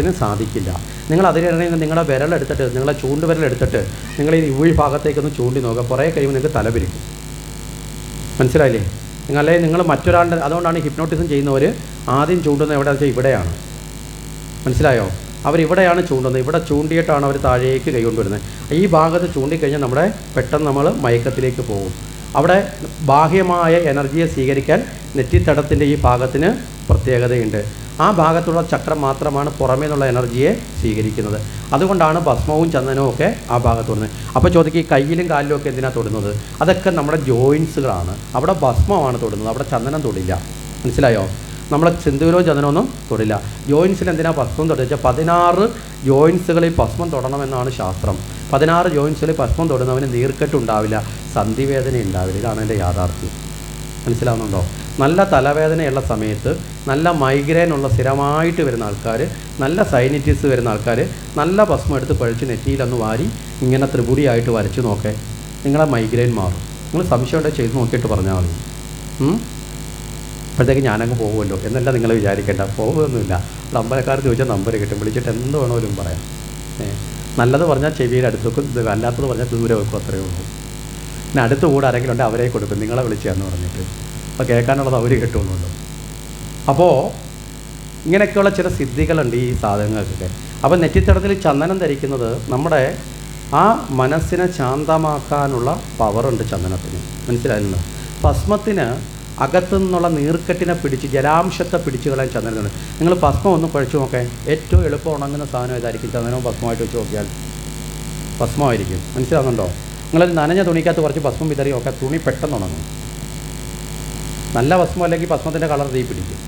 ത്തിന് സാധിക്കില്ല. നിങ്ങൾ അതിനിടയിൽ നിങ്ങളുടെ വിരലെടുത്തിട്ട് നിങ്ങളെ ചൂണ്ടുവിരലെടുത്തിട്ട് നിങ്ങൾ ഈ ഉഴി ഭാഗത്തേക്കൊന്ന് ചൂണ്ടി നോക്കുക. കുറേ കഴിയുമ്പോൾ നിങ്ങൾക്ക് തലപിരിക്കും മനസ്സിലായില്ലേ? നിങ്ങൾ അല്ലെങ്കിൽ നിങ്ങൾ മറ്റൊരാളുടെ അതുകൊണ്ടാണ് ഹിപ്നോട്ടിസം ചെയ്യുന്നവർ ആദ്യം ചൂണ്ടുന്നത് എവിടെ വെച്ചാൽ ഇവിടെയാണ്. മനസ്സിലായോ? അവർ ഇവിടെയാണ് ചൂണ്ടുന്നത്. ഇവിടെ ചൂണ്ടിയിട്ടാണ് അവർ താഴേക്ക് കൈ കൊണ്ടുവരുന്നത്. ഈ ഭാഗത്ത് ചൂണ്ടിക്കഴിഞ്ഞാൽ നമ്മുടെ പെട്ടെന്ന് നമ്മൾ മയക്കത്തിലേക്ക് പോകും. അവിടെ ബാഹ്യമായ എനർജിയെ സ്വീകരിക്കാൻ നെറ്റിത്തടത്തിന്റെ ഈ ഭാഗത്തിന് പ്രത്യേകതയുണ്ട്. ആ ഭാഗത്തുള്ള ചക്രം മാത്രമാണ് പുറമേ നിന്നുള്ള എനർജിയെ സ്വീകരിക്കുന്നത്. അതുകൊണ്ടാണ് ഭസ്മവും ചന്ദനവും ഒക്കെ ആ ഭാഗത്ത് തൊടുന്നത് അപ്പോൾ ചോദിക്കുക ഈ കയ്യിലും കാലിലും ഒക്കെ എന്തിനാണ് തൊടുന്നത്? അതൊക്കെ നമ്മുടെ ജോയിൻസുകളാണ്. അവിടെ ഭസ്മമാണ് തൊടുന്നത്. അവിടെ ചന്ദനം തൊടില്ല. മനസ്സിലായോ? നമ്മളെ സിന്ദൂരവും ചന്ദനമൊന്നും തൊടില്ല. ജോയിൻസിൽ എന്തിനാ ഭസ്മം തൊടുക? പതിനാറ് ജോയിൻസുകളിൽ ഭസ്മം തൊടണമെന്നാണ് ശാസ്ത്രം. പതിനാറ് ജോയിൻസുകളിൽ ഭസ്മം തൊടുന്നവന് നീർക്കെട്ടുണ്ടാവില്ല സന്ധിവേദന ഉണ്ടാവില്ല. ഇതാണ് എന്റെ യാഥാർത്ഥ്യം. മനസ്സിലാവുന്നുണ്ടോ? നല്ല തലവേദനയുള്ള സമയത്ത് നല്ല മൈഗ്രെയിൻ ഉള്ള സ്ഥിരമായിട്ട് വരുന്ന ആൾക്കാർ നല്ല സൈനിറ്റിസ് വരുന്ന ആൾക്കാർ നല്ല ഭസ്മം എടുത്ത് പഴിച്ച് നെറ്റിയിലൊന്ന് വാരി ഇങ്ങനെ ത്രിപുടിയായിട്ട് വരച്ച് നോക്കേ. നിങ്ങളെ മൈഗ്രെയിൻ മാറും. നിങ്ങൾ സംശയം ഉണ്ടെങ്കിൽ ചെയ്ത് നോക്കിയിട്ട് പറഞ്ഞാൽ മതി? അപ്പോഴത്തേക്ക് ഞാനങ്ങ് പോകുമല്ലോ. എന്നല്ല നിങ്ങൾ വിചാരിക്കേണ്ട. പോകുമൊന്നുമില്ല അമ്പലക്കാർ ചോദിച്ചാൽ നമ്പർ കിട്ടും. വിളിച്ചിട്ട് എന്ത് വേണമെങ്കിലും പറയാം. നല്ലത് പറഞ്ഞാൽ ചെവിയുടെ അടുത്ത് വെക്കും. അല്ലാത്തത് പറഞ്ഞാൽ ദൂരെ വെക്കും. അത്രയേ ഉള്ളൂ. പിന്നെ അടുത്ത് കൂടെ ആരെങ്കിലും ഉണ്ടെങ്കിൽ അവരെ കൊടുക്കും. നിങ്ങളെ വിളിച്ചതെന്ന് പറഞ്ഞിട്ട്. അപ്പോൾ കേൾക്കാനുള്ളത് അവർ കേട്ടുകൊണ്ടുണ്ട് അപ്പോൾ ഇങ്ങനെയൊക്കെയുള്ള ചില സിദ്ധികളുണ്ട് ഈ സാധനങ്ങൾക്കൊക്കെ. അപ്പോൾ നെറ്റിത്തടത്തിൽ ചന്ദനം ധരിക്കുന്നത് നമ്മുടെ ആ മനസ്സിനെ ശാന്തമാക്കാനുള്ള പവറുണ്ട് ചന്ദനത്തിന്. മനസ്സിലായിരുന്നു ഭസ്മത്തിന് അകത്തു നിന്നുള്ള നീർക്കെട്ടിനെ പിടിച്ച് ജലാംശത്തെ പിടിച്ച് കളയാൻ ചന്ദനത്തിനുണ്ട് നിങ്ങൾ ഭസ്മം ഒന്ന് കുഴച്ച് നോക്കേ. ഏറ്റവും എളുപ്പം ഉണങ്ങുന്ന സാധനം ഇതായിരിക്കും. ചന്ദനവും ഭസ്മമായിട്ട് വെച്ച് നോക്കിയാൽ ഭസ്മമായിരിക്കും. മനസ്സിലാകുന്നുണ്ടോ നിങ്ങളൊരു നനഞ്ഞ തുണിക്കകത്ത് കുറച്ച് ഭസ്മം വിതറി നോക്കാം തുണി പെട്ടെന്ന് ഉണങ്ങും. നല്ല ഭസ്മം അല്ലെങ്കിൽ ഭസ്മത്തിന്റെ കളർ തീ പിടിക്കും.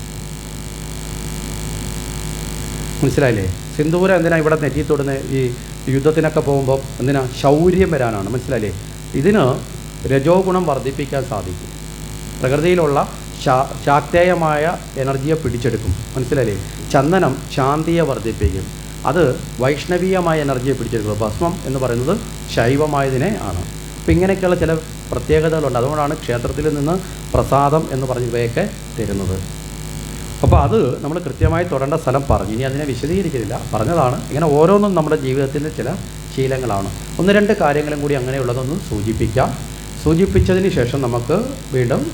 മനസ്സിലായില്ലേ? സിന്ദൂരം എന്തിനാ ഇവിടെ നെറ്റി തൊടുന്ന? ഈ യുദ്ധത്തിനൊക്കെ പോകുമ്പോൾ എന്തിനാ? ശൗര്യം വരാനാണ്. മനസ്സിലായില്ലേ? ഇതിന് രജോ ഗുണം വർദ്ധിപ്പിക്കാൻ സാധിക്കും. പ്രകൃതിയിലുള്ള ശാക്തേയമായ എനർജിയെ പിടിച്ചെടുക്കും. മനസ്സിലായില്ലേ? ചന്ദനം ശാന്തിയെ വർദ്ധിപ്പിക്കും. അത് വൈഷ്ണവീയമായ എനർജിയെ പിടിച്ചെടുക്കും. ഭസ്മം എന്ന് പറയുന്നത് ശൈവമായതിനെ ആണ്. അപ്പം ഇങ്ങനെയൊക്കെയുള്ള ചില പ്രത്യേകതകളുണ്ട്. അതുകൊണ്ടാണ് ക്ഷേത്രത്തിൽ നിന്ന് പ്രസാദം എന്ന് പറഞ്ഞ് ഇവയൊക്കെ തരുന്നത്. അപ്പോൾ അത് നമ്മൾ കൃത്യമായി തൊടേണ്ട സ്ഥലം പറഞ്ഞു. ഇനി അതിനെ വിശദീകരിക്കുന്നില്ല പറഞ്ഞതാണ് ഇങ്ങനെ ഓരോന്നും നമ്മുടെ ജീവിതത്തിന്റെ ചില ശീലങ്ങളാണ്. ഒന്ന് രണ്ട് കാര്യങ്ങളും കൂടി അങ്ങനെയുള്ളതൊന്ന് സൂചിപ്പിക്കാം. സൂചിപ്പിച്ചതിന് ശേഷം നമുക്ക് വീണ്ടും